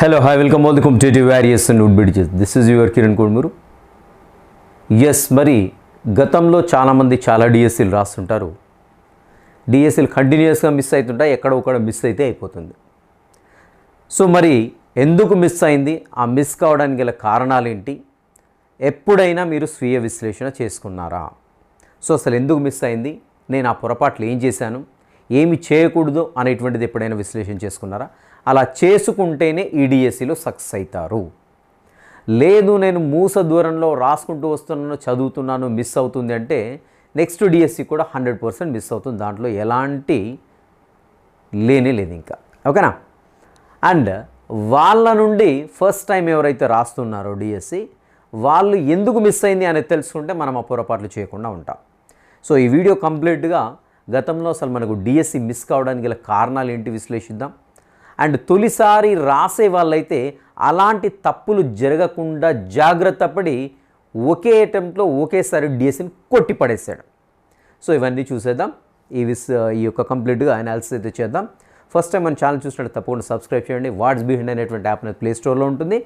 Hello, hi, welcome all the competitive various and would bridges. This is your Kiran Kodmuru yes మరి గతంలో చాలామంది చాలా డిఎస్సీలు రాస్తుంటారు. డిఎస్సీలు కంటిన్యూస్గా miss అవుతుంటాయి ఎక్కడ ఒకడ మిస్ అయితే అయిపోతుంది. సో మరి ఎందుకు మిస్ అయింది? ఆ మిస్ కావడానికి గల కారణాలు ఏంటి? ఎప్పుడైనా మీరు స్వీయ విశ్లేషణ చేసుకున్నారా? సో అసలు ఎందుకు మిస్ అయింది? నేను ఆ పొరపాట్లు ఏం చేశాను? ఏమి చేయకూడదు అనేటువంటిది ఎప్పుడైనా విశ్లేషణ చేసుకున్నారా? అలా చేసుకుంటేనే ఈ సక్సెస్ అవుతారు లేదు నేను మూస దూరంలో రాసుకుంటూ వస్తున్నాను చదువుతున్నాను మిస్ అవుతుంది అంటే నెక్స్ట్ డిఎస్సి కూడా హండ్రెడ్ పర్సెంట్ మిస్ అవుతుంది. దాంట్లో ఎలాంటి లేనే లేదు ఇంకా. ఓకేనా? అండ్ వాళ్ళ నుండి ఫస్ట్ టైం ఎవరైతే రాస్తున్నారో డిఎస్సి వాళ్ళు ఎందుకు మిస్ అయింది అనేది తెలుసుకుంటే మనం ఆ పొరపాట్లు చేయకుండా ఉంటాం. సో ఈ వీడియో కంప్లీట్గా గతంలో అసలు మనకు డిఎస్సి మిస్ కావడానికి గల కారణాలు ఏంటి విశ్లేషిద్దాం. అండ్ తొలిసారి రాసే వాళ్ళైతే అలాంటి తప్పులు జరగకుండా జాగ్రత్త పడి ఒకే అటెంప్ట్లో ఒకేసారి డిఎస్సిని కొట్టి పడేశాడు సో ఇవన్నీ చూసేద్దాం. ఈ విస్ ఈ యొక్క కంప్లీట్గా అనాలిసిస్ అయితే చేద్దాం. ఫస్ట్ టైం మన ఛానల్ చూసినట్టు తప్పకుండా సబ్స్క్రైబ్ చేయండి. వాట్స్ బిహైండ్ అనేటువంటి యాప్ అనేది ప్లేస్టోర్లో ఉంటుంది.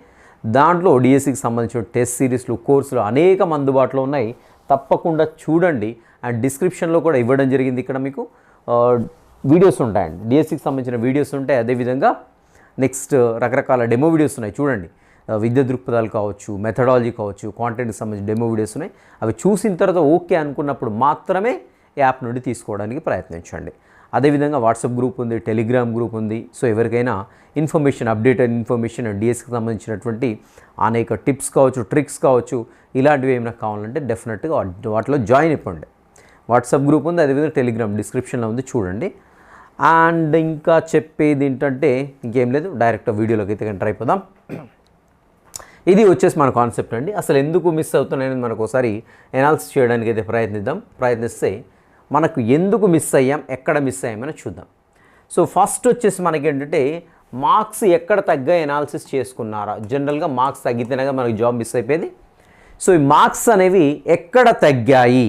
దాంట్లో డిఎస్సికి సంబంధించిన టెస్ట్ సిరీస్లు కోర్సులు అనేకం అందుబాటులో ఉన్నాయి. తప్పకుండా చూడండి. అండ్ డిస్క్రిప్షన్లో కూడా ఇవ్వడం జరిగింది ఇక్కడ మీకు. వీడియోస్ ఉంటాయండి. డిఎస్సికి సంబంధించిన వీడియోస్ ఉంటాయి. అదేవిధంగా నెక్స్ట్ uh, రకరకాల డెమో వీడియోస్ ఉన్నాయి. చూడండి. Uh, విద్య దృక్పథాలు కావచ్చు మెథడాలజీ కావచ్చు కాంటెంట్కి సంబంధించిన డెమో వీడియోస్ ఉన్నాయి. అవి చూసిన తర్వాత ఓకే అనుకున్నప్పుడు మాత్రమే యాప్ నుండి తీసుకోవడానికి ప్రయత్నించండి. అదేవిధంగా వాట్సాప్ గ్రూప్ ఉంది టెలిగ్రామ్ గ్రూప్ ఉంది. సో ఎవరికైనా ఇన్ఫర్మేషన్ అప్డేటెడ్ ఇన్ఫర్మేషన్ డిఎస్కి సంబంధించినటువంటి అనేక టిప్స్ కావచ్చు ట్రిక్స్ కావచ్చు ఇలాంటివి ఏమైనా కావాలంటే డెఫినెట్గా వాటిలో జాయిన్ అయిపోండి. వాట్సాప్ గ్రూప్ ఉంది అదేవిధంగా టెలిగ్రామ్ డిస్క్రిప్షన్లో ఉంది చూడండి. అండ్ ఇంకా చెప్పేది ఏంటంటే ఇంకేం లేదు డైరెక్ట్ వీడియోలోకి అయితే ఎంటర్ అయిపోదాం ఇది వచ్చేసి మన కాన్సెప్ట్ అండి. అసలు ఎందుకు మిస్ అవుతున్నాయని మనకు ఒకసారి ఎనాలిసిస్ చేయడానికి అయితే ప్రయత్నిద్దాం. ప్రయత్నిస్తే మనకు ఎందుకు మిస్ అయ్యాం ఎక్కడ మిస్ అయ్యామని చూద్దాం. సో ఫస్ట్ వచ్చేసి మనకి ఏంటంటే మార్క్స్ ఎక్కడ తగ్గ ఎనాలిసిస్ చేసుకున్నారా? జనరల్గా మార్క్స్ తగ్గితేనే మనకి జాబ్ మిస్ అయిపోయేది. సో ఈ మార్క్స్ అనేవి ఎక్కడ తగ్గాయి?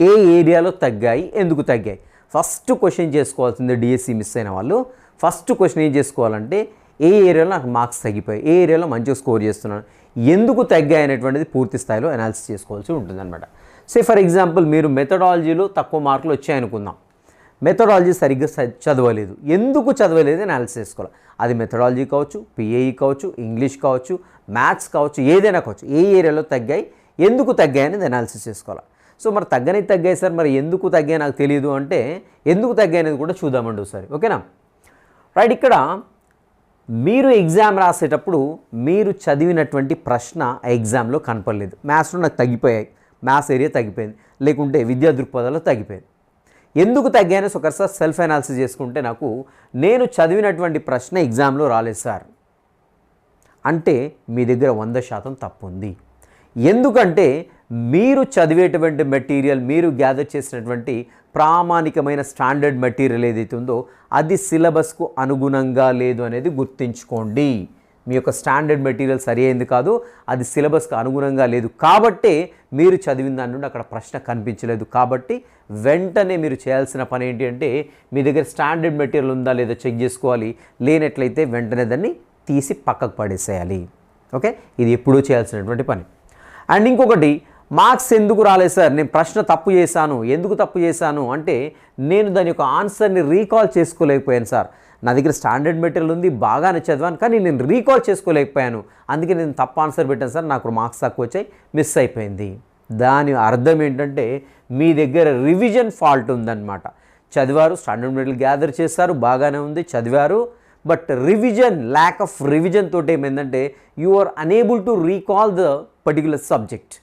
ఏ ఏరియాలో తగ్గాయి? ఎందుకు తగ్గాయి? ఫస్ట్ క్వశ్చన్ చేసుకోవాల్సింది డిఎస్సి మిస్ అయిన వాళ్ళు? ఫస్ట్ క్వశ్చన్ ఏం చేసుకోవాలంటే ఏ ఏరియాలో నాకు మార్క్స్ తగ్గిపోయాయి? ఏ ఏరియాలో మంచిగా స్కోర్ చేస్తున్నాను? ఎందుకు తగ్గాయి అనేటువంటిది పూర్తి స్థాయిలో అనాలిసిస్ చేసుకోవాల్సి ఉంటుందన్నమాట. సే ఫర్ ఎగ్జాంపుల్ మీరు మెథడాలజీలో తక్కువ మార్కులు వచ్చాయనుకుందాం. మెథడాలజీ సరిగ్గా చ- చదవలేదు. ఎందుకు చదవలేదు అనాలిసిస్ చేసుకోవాలి? అది మెథడాలజీ కావచ్చు పిఏఈ కావచ్చు ఇంగ్లీష్ కావచ్చు మ్యాథ్స్ కావచ్చు ఏదైనా కావచ్చు. ఏ ఏరియాలో తగ్గాయి? ఎందుకు తగ్గాయి అనేది అనాలిసిస్ చేసుకోవాలి. సో మరి తగ్గని తగ్గాయి సార్ మరి ఎందుకు తగ్గాయి నాకు తెలియదు అంటే ఎందుకు తగ్గాయి అనేది కూడా చూద్దామండి ఒకసారి ఓకేనా? రైట్ ఇక్కడ మీరు ఎగ్జామ్ రాసేటప్పుడు మీరు చదివినటువంటి ప్రశ్న ఆ ఎగ్జామ్లో కనపడలేదు. మ్యాథ్స్లో నాకు తగ్గిపోయాయి. మ్యాథ్స్ ఏరియా తగ్గిపోయింది. లేకుంటే విద్యా దృక్పథాలు తగ్గిపోయింది. ఎందుకు తగ్గాయని ఒకసారి సెల్ఫ్ అనాలిసిస్ చేసుకుంటే నాకు నేను చదివినటువంటి ప్రశ్న ఎగ్జామ్లో రాలేదు సార్. అంటే మీ దగ్గర వంద శాతం తప్పు ఉంది ఎందుకంటే మీరు చదివేటువంటి మెటీరియల్ మీరు గ్యాదర్ చేసినటువంటి ప్రామాణికమైన స్టాండర్డ్ మెటీరియల్ ఏదైతే ఉందో అది సిలబస్కు అనుగుణంగా లేదు అనేది గుర్తుంచుకోండి. మీ యొక్క స్టాండర్డ్ మెటీరియల్ సరి అయింది కాదు అది సిలబస్కి అనుగుణంగా లేదు కాబట్టే మీరు చదివిన దాని నుండి అక్కడ ప్రశ్న కనిపించలేదు. కాబట్టి వెంటనే మీరు చేయాల్సిన పని ఏంటి అంటే మీ దగ్గర స్టాండర్డ్ మెటీరియల్ ఉందా లేదా చెక్ చేసుకోవాలి. లేనట్లయితే వెంటనే దాన్ని తీసి పక్కకు పడేసేయాలి. ఓకే? ఇది ఎప్పుడూ చేయాల్సినటువంటి పని. అండ్ ఇంకొకటి మార్క్స్ ఎందుకు రాలేదు సార్? నేను ప్రశ్న తప్పు చేశాను. ఎందుకు తప్పు చేశాను? అంటే నేను దాని యొక్క ఆన్సర్ని రీకాల్ చేసుకోలేకపోయాను సార్. నా దగ్గర స్టాండర్డ్ మెటీరియల్ ఉంది బాగానే చదివాను కానీ నేను రీకాల్ చేసుకోలేకపోయాను. అందుకే నేను తప్పు ఆన్సర్ పెట్టాను సార్. నాకు మార్క్స్ తక్కువ వచ్చాయి మిస్ అయిపోయింది. దాని అర్థం ఏంటంటే మీ దగ్గర రివిజన్ ఫాల్ట్ ఉందన్నమాట. చదివారు స్టాండర్డ్ మెటీరియల్ గ్యాదర్ చేశారు బాగానే ఉంది చదివారు. But revision lack of revision తోటి ఏమైందంటే you are unable to recall the particular subject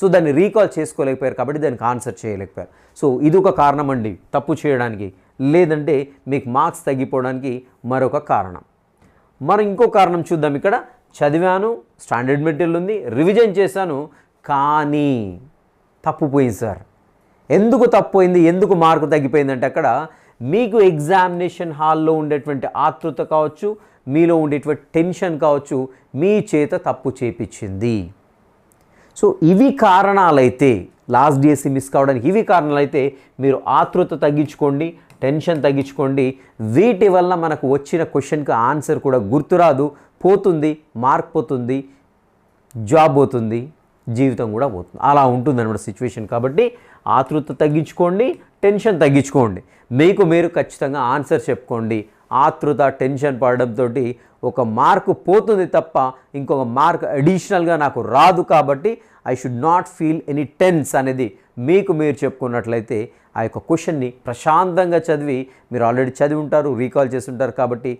so దాన్ని రీకాల్ చేసుకోలేకపోయారు కాబట్టి దానికి ఆన్సర్ చేయలేకపోయారు. సో ఇది ఒక కారణం అండి. తప్పు చేయడానికి లేదంటే మీకు మార్క్స్ తగ్గిపోవడానికి మరొక కారణం. మరి ఇంకో కారణం చూద్దాం ఇక్కడ. చదివాను స్టాండర్డ్ మెటీరియల్ ఉంది రివిజన్ చేశాను కానీ తప్పుపోయింది సార్. ఎందుకు తప్పుపోయింది ఎందుకు మార్కు తగ్గిపోయిందంటే అక్కడ మీకు ఎగ్జామినేషన్ హాల్లో ఉండేటువంటి ఆతృత కావచ్చు మీలో ఉండేటువంటి టెన్షన్ కావచ్చు మీ చేత తప్పు చేపించింది. సో ఇవి కారణాలైతే లాస్ట్ డిఎస్సి మిస్ కావడానికి ఇవి కారణాలైతే మీరు ఆతృత తగ్గించుకోండి టెన్షన్ తగ్గించుకోండి. వీటి వల్ల మనకు వచ్చిన క్వశ్చన్కి ఆన్సర్ కూడా గుర్తురాదు పోతుంది మార్క్ పోతుంది జాబ్ పోతుంది జీవితం కూడా పోతుంది. అలా ఉంటుంది అనమాట సిచ్యువేషన్ కాబట్టి ఆతృత తగ్గించుకోండి టెన్షన్ తగ్గించుకోండి. మీకు మీరు ఖచ్చితంగా ఆన్సర్ చెప్పుకోండి. ఆతృత టెన్షన్ పడడంతో ఒక మార్కు పోతుంది తప్ప ఇంకొక మార్క్ అడిషనల్గా నాకు రాదు కాబట్టి I should not feel any tense అనేది మీకు మీరు చెప్పుకున్నట్లయితే ఆ యొక్క క్వశ్చన్ని ప్రశాంతంగా చదివి మీరు ఆల్రెడీ చదివి ఉంటారు రీకాల్ చేసి ఉంటారు కాబట్టి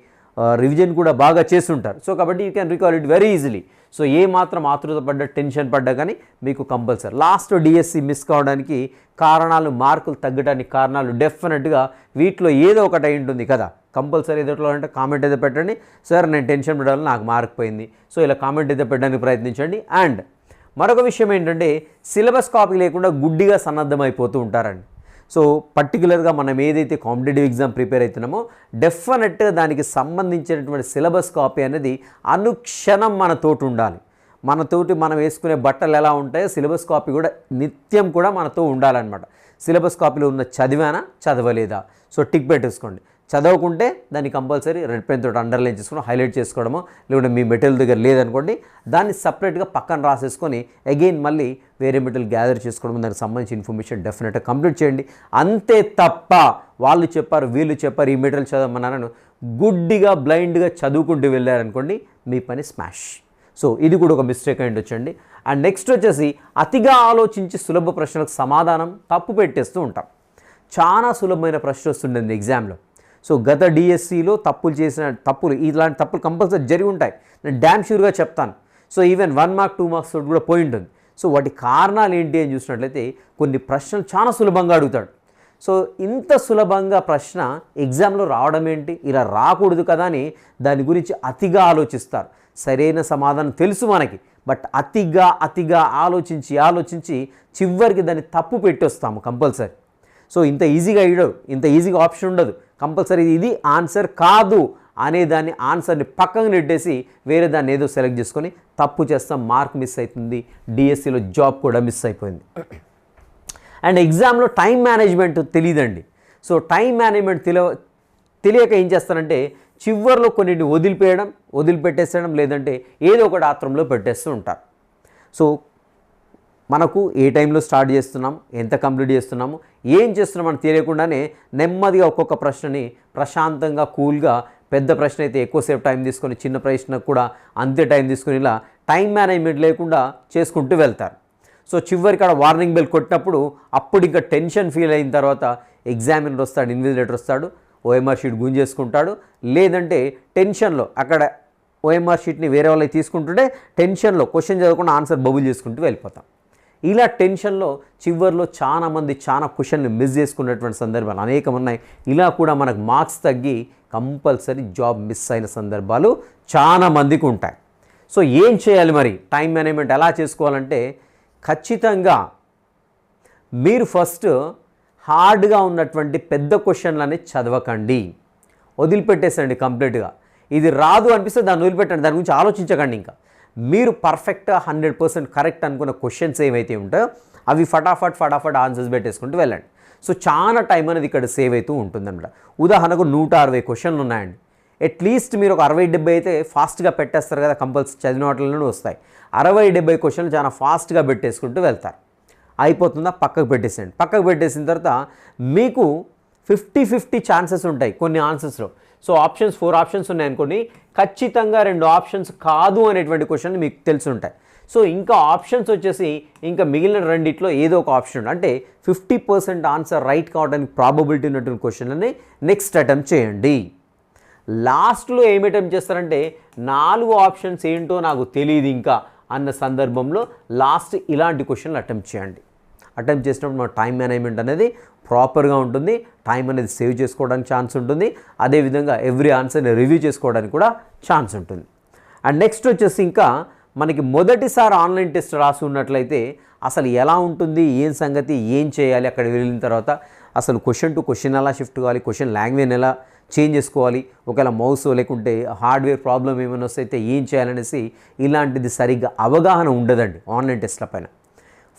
రివిజన్ కూడా బాగా చేస్తుంటారు. సో కాబట్టి you can recall it very easily so ఏ మాత్రం ఆతృత పడ్డ టెన్షన్ పడ్డా కానీ మీకు కంపల్సరీ లాస్ట్ డిఎస్సి మిస్ కావడానికి కారణాలు మార్కులు తగ్గడానికి కారణాలు డెఫినెట్గా వీటిలో ఏదో ఒకటి అయి ఉంటుంది కదా. కంపల్సరీ ఏదో అంటే కామెంట్ అయితే పెట్టండి. సార్ నేను టెన్షన్ పడాలి నాకు మార్క్ పోయింది. సో ఇలా కామెంట్ అయితే పెట్టడానికి ప్రయత్నించండి. అండ్ మరొక విషయం ఏంటంటే సిలబస్ కాపీ లేకుండా గుడ్డిగా సన్నద్ధమైపోతూ ఉంటారండి. సో పర్టికులర్గా మనం ఏదైతే కాంపిటేటివ్ ఎగ్జామ్ ప్రిపేర్ అవుతున్నామో డెఫినెట్గా దానికి సంబంధించినటువంటి సిలబస్ కాపీ అనేది అనుక్షణం మన తోటి ఉండాలి. మనతోటి మనం వేసుకునే బట్టలు ఎలా ఉంటాయో సిలబస్ కాపీ కూడా నిత్యం కూడా మనతో ఉండాలన్నమాట. సిలబస్ కాపీలో ఉన్న చదివానా? చదవలేదా? సో టిక్ పెట్టేసుకోండి. చదవకుంటే దాన్ని కంపల్సరీ రెడ్ పెన్ తోటి అండర్లైన్ చేసుకుని హైలైట్ చేసుకోవడము లేకుంటే మీ మెటీరియల్ దగ్గర లేదనుకోండి దాన్ని సపరేట్గా పక్కన రాసేసుకొని అగైన్ మళ్ళీ వేరే మెటీరియల్ గ్యాదర్ చేసుకోవడం దానికి సంబంధించిన ఇన్ఫర్మేషన్ డెఫినెట్గా కంప్లీట్ చేయండి. అంతే తప్ప వాళ్ళు చెప్పారు వీళ్ళు చెప్పారు ఈ మెటీరియల్ చదవమన్నాను గుడ్డిగా బ్లైండ్గా చదువుకుంటూ వెళ్ళారనుకోండి మీ పని స్మాష్ సో ఇది కూడా ఒక మిస్టేక్ అయి ఉండొచ్చండి. అండ్ నెక్స్ట్ వచ్చేసి అతిగా ఆలోచించి సులభ ప్రశ్నలకు సమాధానం తప్పు పెట్టేస్తూ ఉంటాం. చాలా సులభమైన ప్రశ్న వస్తుండేది ఎగ్జామ్లో సో గత డిఎస్సిలో తప్పులు చేసిన తప్పులు ఇలాంటి తప్పులు కంపల్సరీ జరిగి ఉంటాయి. నేను డ్యామ్ షూర్గా చెప్తాను. So even one mark two marks తోటి కూడా పోయి ఉంటుంది. సో వాటి కారణాలు ఏంటి అని చూసినట్లయితే కొన్ని ప్రశ్నలు చాలా సులభంగా అడుగుతాడు. సో ఇంత సులభంగా ప్రశ్న ఎగ్జామ్లో రావడం ఏంటి? ఇలా రాకూడదు కదా అని దాని గురించి అతిగా ఆలోచిస్తారు. సరైన సమాధానం తెలుసు మనకి. బట్ అతిగా అతిగా ఆలోచించి ఆలోచించి చివరికి దాన్ని తప్పు పెట్టొస్తాము కంపల్సరీ సో ఇంత ఈజీగా ఇడవు ఇంత ఈజీగా ఆప్షన్ ఉండదు. కంపల్సరీ ఇది ఆన్సర్ కాదు అనే దాన్ని ఆన్సర్ని పక్కకు నెట్టేసి వేరే దాన్ని ఏదో సెలెక్ట్ చేసుకొని తప్పు చేస్తాం మార్క్ మిస్ అవుతుంది డిఎస్సిలో జాబ్ కూడా మిస్ అయిపోయింది. అండ్ ఎగ్జామ్లో టైం మేనేజ్మెంట్ తెలియదండి సో టైం మేనేజ్మెంట్ తెలియ తెలియక ఏం చేస్తారంటే చివరిలో కొన్నిటిని వదిలిపేయడం వదిలిపెట్టేసేయడం లేదంటే ఏదో ఒకటి ఆత్రంలో పెట్టేస్తూ ఉంటారు. సో మనకు ఏ టైంలో స్టార్ట్ చేస్తున్నాం ఎంత కంప్లీట్ చేస్తున్నాము ఏం చేస్తున్నాం అని తెలియకుండానే నెమ్మదిగా ఒక్కొక్క ప్రశ్నని ప్రశాంతంగా కూల్గా పెద్ద ప్రశ్న అయితే ఎక్కువసేపు టైం తీసుకొని చిన్న ప్రశ్నకు కూడా అంతే టైం తీసుకొని ఇలా టైం మేనేజ్మెంట్ లేకుండా చేసుకుంటూ వెళ్తారు. సో చివరికి అక్కడ వార్నింగ్ బెల్ కొట్టినప్పుడు అప్పుడు ఇంకా టెన్షన్ ఫీల్ అయిన తర్వాత ఎగ్జామినర్ వస్తాడు ఇన్విజిలేటర్ వస్తాడు ఓఎంఆర్ షీట్ గుంజేసుకుంటాడు. లేదంటే టెన్షన్లో అక్కడ ఓఎంఆర్ షీట్ని వేరే వాళ్ళకి తీసుకుంటుంటే టెన్షన్లో క్వశ్చన్ చదవకుండా ఆన్సర్ బబుల్ చేసుకుంటూ వెళ్ళిపోతాం. ఇలా టెన్షన్లో చివరిలో చాలా మంది చాలా క్వశ్చన్లు మిస్ చేసుకున్నటువంటి సందర్భాలు అనేకం ఉన్నాయి. ఇలా కూడా మనకు మార్క్స్ తగ్గి కంపల్సరీ జాబ్ మిస్ అయిన సందర్భాలు చాలా మందికి ఉంటాయి. సో ఏం చేయాలి మరి? టైం మేనేజ్మెంట్ ఎలా చేసుకోవాలంటే ఖచ్చితంగా మీరు ఫస్ట్ హార్డ్గా ఉన్నటువంటి పెద్ద క్వశ్చన్లని చదవకండి. వదిలిపెట్టేసండి కంప్లీట్గా. ఇది రాదు అనిపిస్తే దాన్ని వదిలిపెట్టండి. దాని గురించి ఆలోచించకండి ఇంకా. మీరు పర్ఫెక్ట్గా హండ్రెడ్ పర్సెంట్ కరెక్ట్ అనుకున్న క్వశ్చన్స్ ఏవైతే ఉంటాయో అవి ఫటాఫట్ ఫటాఫట్ ఆన్సర్స్ పెట్టేసుకుంటూ వెళ్ళండి. సో చాలా టైం అనేది ఇక్కడ సేవ్ అవుతూ ఉంటుందన్నమాట. ఉదాహరణకు నూట అరవై క్వశ్చన్లు ఉన్నాయండి. అట్లీస్ట్ మీరు ఒక అరవై డెబ్బై అయితే ఫాస్ట్గా పెట్టేస్తారు కదా కంపల్సరీ చదివిన వాటిలోనే వస్తాయి. అరవై డెబ్బై క్వశ్చన్లు చాలా ఫాస్ట్గా పెట్టేసుకుంటూ వెళ్తారు. అయిపోతుందా? పక్కకు పెట్టేసేయండి. పక్కకు పెట్టేసిన తర్వాత మీకు ఫిఫ్టీ ఫిఫ్టీ ఛాన్సెస్ ఉంటాయి కొన్ని ఆన్సర్స్లో. సో ఆప్షన్స్ ఫోర్ ఆప్షన్స్ ఉన్నాయనుకోండి ఖచ్చితంగా రెండు ఆప్షన్స్ కాదు అనేటువంటి క్వశ్చన్ మీకు తెలిసి ఉంటాయి. సో ఇంకా ఆప్షన్స్ వచ్చేసి ఇంకా మిగిలిన రెండిట్లో ఏదో ఒక ఆప్షన్ అంటే ఫిఫ్టీ పర్సెంట్ ఆన్సర్ రైట్ కావడానికి ప్రాబబిలిటీ ఉన్నటువంటి క్వశ్చన్లని నెక్స్ట్ అటెంప్ట్ చేయండి. లాస్ట్లో ఏమి అటెంప్ట్ చేస్తారంటే నాలుగు ఆప్షన్స్ ఏంటో నాకు తెలియదు ఇంకా అన్న సందర్భంలో లాస్ట్ ఇలాంటి క్వశ్చన్లు అటెంప్ట్ చేయండి. అటెంప్ట్ చేసినప్పుడు మన టైం మేనేజ్మెంట్ అనేది ప్రాపర్గా ఉంటుంది. టైం అనేది సేవ్ చేసుకోవడానికి ఛాన్స్ ఉంటుంది. అదేవిధంగా ఎవ్రీ ఆన్సర్ని రివ్యూ చేసుకోవడానికి కూడా ఛాన్స్ ఉంటుంది. అండ్ నెక్స్ట్ వచ్చేసి ఇంకా మనకి మొదటిసారి ఆన్లైన్ టెస్ట్ రాసి ఉన్నట్లయితే అసలు ఎలా ఉంటుంది? ఏం సంగతి? ఏం చేయాలి? అక్కడ వెళ్ళిన తర్వాత అసలు క్వశ్చన్ టు క్వశ్చన్ ఎలా షిఫ్ట్ కావాలి? క్వశ్చన్ లాంగ్వేజ్ ఎలా చేంజ్ చేసుకోవాలి? ఒకవేళ మౌస్ లేకుంటే హార్డ్వేర్ ప్రాబ్లం ఏమైనా వస్తే ఏం చేయాలనేసి ఇలాంటిది సరిగ్గా అవగాహన ఉండదండి ఆన్లైన్ టెస్ట్ల పైన.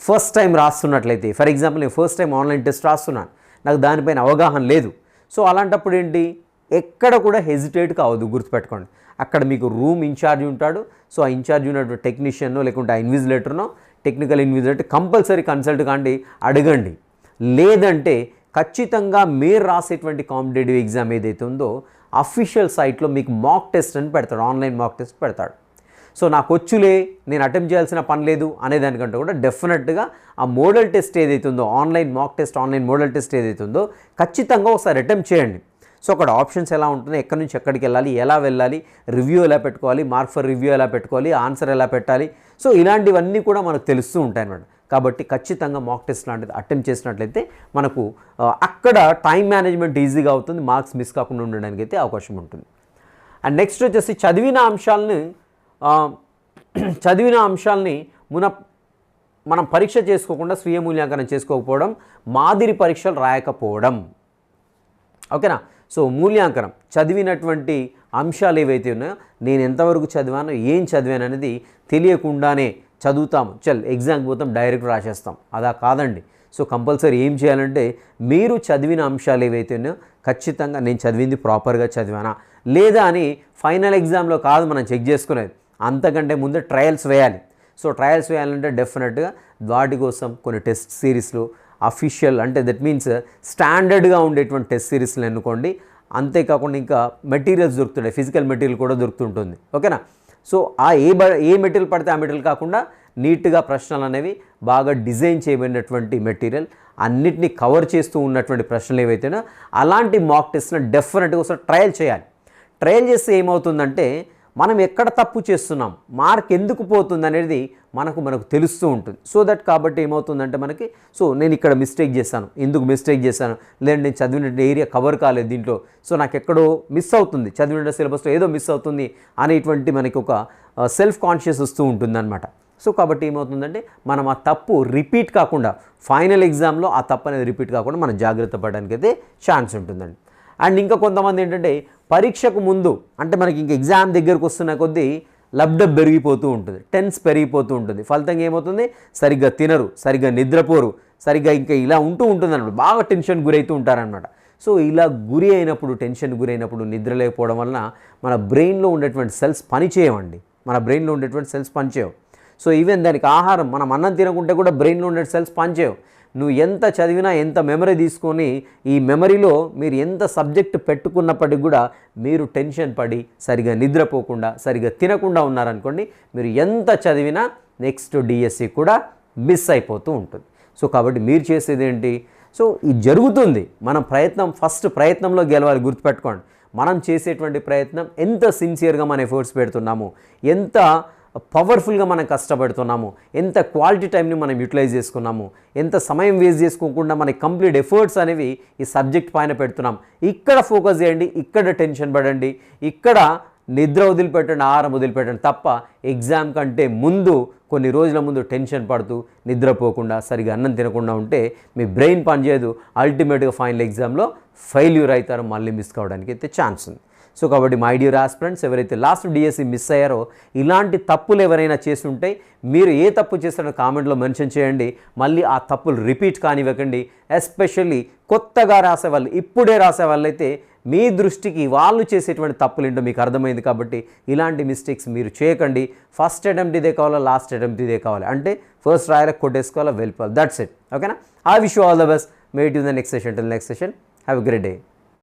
ఫస్ట్ టైం రాస్తున్నట్లయితే ఫర్ ఎగ్జాంపుల్ నేను ఫస్ట్ టైం ఆన్లైన్ టెస్ట్ రాస్తున్నాను నాకు దానిపైన అవగాహన లేదు. సో అలాంటప్పుడు ఏంటి? ఎక్కడ కూడా హెజిటేట్ కావద్దు గుర్తుపెట్టుకోండి. అక్కడ మీకు రూమ్ ఇన్ఛార్జ్ ఉంటాడు. సో ఆ ఇన్ఛార్జ్ ఉన్నటువంటి టెక్నీషియన్నో లేకుంటే ఆ ఇన్విజిలేటర్నో టెక్నికల్ ఇన్విజిలేటర్ కంపల్సరీ కన్సల్ట్ కాండి అడగండి. లేదంటే ఖచ్చితంగా మీరు రాసేటువంటి కాంపిటేటివ్ ఎగ్జామ్ ఏదైతే ఉందో అఫీషియల్ సైట్లో మీకు మాక్ టెస్ట్ అని పెడతాడు ఆన్లైన్ మాక్ టెస్ట్ పెడతాడు. సో నాకు వచ్చులే నేను అటెంప్ట్ చేయాల్సిన పని లేదు అనేదానికంటే కూడా డెఫినెట్గా ఆ మోడల్ టెస్ట్ ఏదైతే ఉందో online mock test online model test ఏదైతే ఉందో ఖచ్చితంగా ఒకసారి అటెంప్ట్ చేయండి. సో అక్కడ ఆప్షన్స్ ఎలా ఉంటున్నాయి ఎక్కడి నుంచి ఎక్కడికి వెళ్ళాలి ఎలా వెళ్ళాలి రివ్యూ ఎలా పెట్టుకోవాలి మార్క్ ఫర్ రివ్యూ ఎలా పెట్టుకోవాలి ఆన్సర్ ఎలా పెట్టాలి. సో ఇలాంటివన్నీ కూడా మనకు తెలుస్తూ ఉంటాయి అన్నమాట. కాబట్టి ఖచ్చితంగా మాక్ టెస్ట్ లాంటిది అటెంప్ట్ చేసినట్లయితే మనకు అక్కడ టైం మేనేజ్మెంట్ ఈజీగా అవుతుంది మార్క్స్ మిస్ కాకుండా ఉండడానికి అయితే అవకాశం ఉంటుంది. అండ్ నెక్స్ట్ వచ్చేసి చదివిన అంశాలని చదివిన అంశాలని మున మనం పరీక్ష చేసుకోకుండా స్వీయ మూల్యాంకనం చేసుకోకపోవడం మాదిరి పరీక్షలు రాయకపోవడం. ఓకేనా? సో మూల్యాంకనం చదివినటువంటి అంశాలు ఏవైతే ఉన్నాయో నేను ఎంతవరకు చదివానో ఏం చదివాను అనేది తెలియకుండానే చదువుతాము. చల్ ఎగ్జామ్కి పోతాం డైరెక్ట్ రాసేస్తాం. అదా కాదండి. సో కంపల్సరీ ఏం చేయాలంటే మీరు చదివిన అంశాలు ఏవైతే ఉన్నాయో ఖచ్చితంగా నేను చదివింది ప్రాపర్గా చదివానా? లేదా అని ఫైనల్ ఎగ్జామ్లో కాదు మనం చెక్ చేసుకునేది. అంతకంటే ముందే ట్రయల్స్ వేయాలి. సో ట్రయల్స్ వేయాలంటే డెఫినెట్గా వాటి కోసం కొన్ని టెస్ట్ సిరీస్లు అఫీషియల్ అంటే దట్ మీన్స్ స్టాండర్డ్గా ఉండేటువంటి టెస్ట్ సిరీస్లు ఎన్నుకోండి. అంతేకాకుండా ఇంకా మెటీరియల్స్ దొరుకుతుంటాయి. ఫిజికల్ మెటీరియల్ కూడా దొరుకుతుంటుంది. ఓకేనా సో ఆ ఏ బ ఏ మెటీరియల్ పడితే ఆ మెటీరియల్ కాకుండా నీట్గా ప్రశ్నలు అనేవి బాగా డిజైన్ చేయబడినటువంటి మెటీరియల్ అన్నిటినీ కవర్ చేస్తూ ఉన్నటువంటి ప్రశ్నలు ఏవైతేనో అలాంటి మాక్ టెస్ట్ని డెఫినెట్గా ఒకసారి ట్రయల్ చేయాలి. ట్రయల్ చేస్తే ఏమవుతుందంటే మనం ఎక్కడ తప్పు చేస్తున్నాం? మార్క్ ఎందుకు పోతుంది అనేది మనకు మనకు తెలుస్తూ ఉంటుంది. సో దట్ కాబట్టి ఏమవుతుందంటే మనకి సో నేను ఇక్కడ మిస్టేక్ చేశాను. ఎందుకు మిస్టేక్ చేశాను? లేదంటే నేను చదివిన ఏరియా కవర్ కాలేదు దీంట్లో. సో నాకు ఎక్కడో మిస్ అవుతుంది. చదివిన సిలబస్లో ఏదో మిస్ అవుతుంది అనేటువంటి మనకి ఒక సెల్ఫ్ కాన్షియస్ వస్తూ ఉంటుందన్నమాట. సో కాబట్టి ఏమవుతుందంటే మనం ఆ తప్పు రిపీట్ కాకుండా ఫైనల్ ఎగ్జామ్లో ఆ తప్పు అనేది రిపీట్ కాకుండా మనం జాగ్రత్త పడడానికి అయితే ఛాన్స్ ఉంటుందండి. అండ్ ఇంకా కొంతమంది ఏంటంటే పరీక్షకు ముందు అంటే మనకి ఇంక ఎగ్జామ్ దగ్గరకు వస్తున్న కొద్దీ లబ్డబ్ పెరిగిపోతూ ఉంటుంది టెన్స్ పెరిగిపోతూ ఉంటుంది. ఫలితంగా ఏమవుతుంది? సరిగ్గా తినరు సరిగ్గా నిద్రపోరు సరిగ్గా ఇంకా ఇలా ఉంటూ ఉంటుంది అన్నమాట బాగా టెన్షన్ గురవుతూ ఉంటారనమాట సో ఇలా గురి అయినప్పుడు టెన్షన్ గురైనప్పుడు నిద్ర లేకపోవడం వలన మన బ్రెయిన్లో ఉండేటువంటి సెల్స్ పనిచేయవండి. మన బ్రెయిన్లో ఉండేటువంటి సెల్స్ పనిచేయవు. సో ఈవెన్ దానికి ఆహారం మనం అన్నం తినకుంటే కూడా బ్రెయిన్లో ఉండే సెల్స్ పనిచేయవు. నువ్వు ఎంత చదివినా ఎంత మెమరీ తీసుకొని ఈ మెమరీలో మీరు ఎంత సబ్జెక్ట్ పెట్టుకున్నప్పటికి కూడా మీరు టెన్షన్ పడి సరిగా నిద్రపోకుండా సరిగా తినకుండా ఉన్నారనుకోండి మీరు ఎంత చదివినా నెక్స్ట్ డిఎస్సి కూడా మిస్ అయిపోతూ ఉంటుంది. సో కాబట్టి మీరు చేసేది ఏంటి? సో ఇది జరుగుతుంది. మనం ప్రయత్నం ఫస్ట్ ప్రయత్నంలో గెలవాలి గుర్తుపెట్టుకోండి. మనం చేసేటువంటి ప్రయత్నం ఎంత సిన్సియర్గా మన ఎఫర్ట్స్ పెడుతున్నాము ఎంత పవర్ఫుల్గా మనం కష్టపడుతున్నాము ఎంత క్వాలిటీ టైంని మనం యూటిలైజ్ చేసుకున్నాము ఎంత సమయం వేస్ట్ చేసుకోకుండా మన కంప్లీట్ ఎఫర్ట్స్ అనేవి ఈ సబ్జెక్ట్ పైన పెడుతున్నాం. ఇక్కడ ఫోకస్ చేయండి ఇక్కడ టెన్షన్ పడండి ఇక్కడ నిద్ర వదిలిపెట్టండి ఆహారం వదిలిపెట్టండి తప్ప ఎగ్జామ్ కంటే ముందు కొన్ని రోజుల ముందు టెన్షన్ పడుతూ నిద్రపోకుండా సరిగా అన్నం తినకుండా ఉంటే మీ బ్రెయిన్ పనిచేయదు. అల్టిమేట్గా ఫైనల్ ఎగ్జామ్లో ఫెయిల్యూర్ అవుతారు మళ్ళీ మిస్ కావడానికి అయితే ఛాన్స్ ఉంది. సో కాబట్టి మై డియర్ ఆస్పిరెంట్స్ ఎవరైతే లాస్ట్ డిఎస్సి మిస్ అయ్యారో ఇలాంటి తప్పులు ఎవరైనా చేస్తుంటే మీరు ఏ తప్పు చేస్తారో కామెంట్లో మెన్షన్ చేయండి. మళ్ళీ ఆ తప్పులు రిపీట్ కానివ్వకండి. ఎస్పెషల్లీ కొత్తగా రాసే వాళ్ళు ఇప్పుడే రాసే వాళ్ళైతే మీ దృష్టికి వాళ్ళు చేసేటువంటి తప్పులు ఏంటో మీకు అర్థమైంది కాబట్టి ఇలాంటి మిస్టేక్స్ మీరు చేయకండి. ఫస్ట్ అటెంప్ట్ ఇదే కావాలా లాస్ట్ అటెంప్ట్ ఇదే కావాలి. అంటే ఫస్ట్ రాయాల కొట్టేసుకోవాలా వెళ్ళిపోవాలి. దట్స్ ఇట్ ఓకేనా I wish all the best meet you the next session till next session have great day